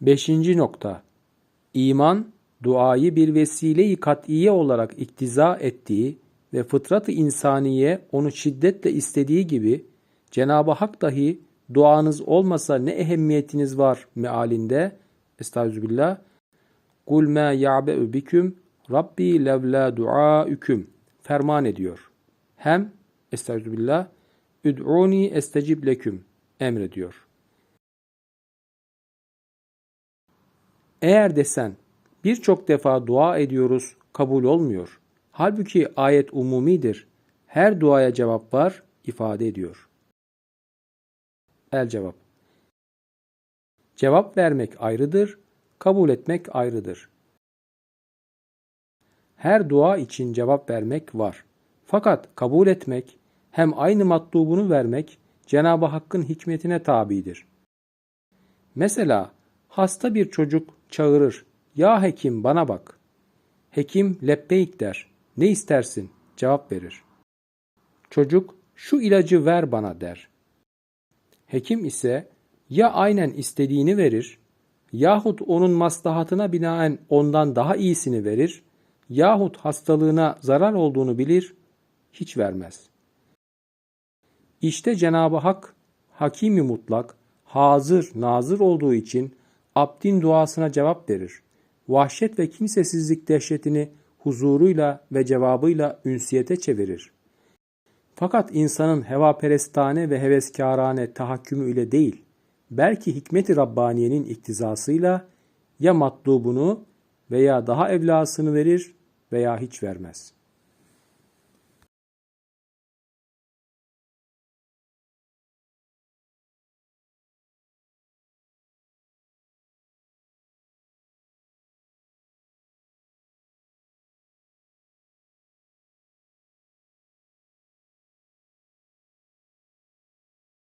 Beşinci nokta. İman, duayı bir vesile-i kat'iye olarak iktiza ettiği ve fıtrat-ı insaniye onu şiddetle istediği gibi Cenab-ı Hak dahi duanız olmasa ne ehemmiyetiniz var mealinde Estağfirullah Kul ma ya'be'u biküm Rabbi levla duaüküm ferman ediyor. Hem Estağfirullah Üd'uni estecib leküm emrediyor. Eğer desen birçok defa dua ediyoruz kabul olmuyor. Halbuki ayet umumidir. Her duaya cevap var ifade ediyor. El cevap. Cevap vermek ayrıdır, kabul etmek ayrıdır. Her dua için cevap vermek var. Fakat kabul etmek hem aynı matlubunu vermek Cenab-ı Hakk'ın hikmetine tabidir. Mesela hasta bir çocuk çağırır. Ya hekim bana bak. Hekim lebbeyk der. Ne istersin? Cevap verir. Çocuk şu ilacı ver bana der. Hekim ise ya aynen istediğini verir yahut onun maslahatına binaen ondan daha iyisini verir yahut hastalığına zarar olduğunu bilir hiç vermez. İşte Cenab-ı Hak hakimi mutlak, hazır, nazır olduğu için abdin duasına cevap verir. Vahşet ve kimsesizlik dehşetini huzuruyla ve cevabıyla ünsiyete çevirir. Fakat insanın hevaperestane ve heveskârane tahakkümü ile değil, belki hikmet-i Rabbaniye'nin iktizasıyla ya matlubunu veya daha evlasını verir veya hiç vermez.''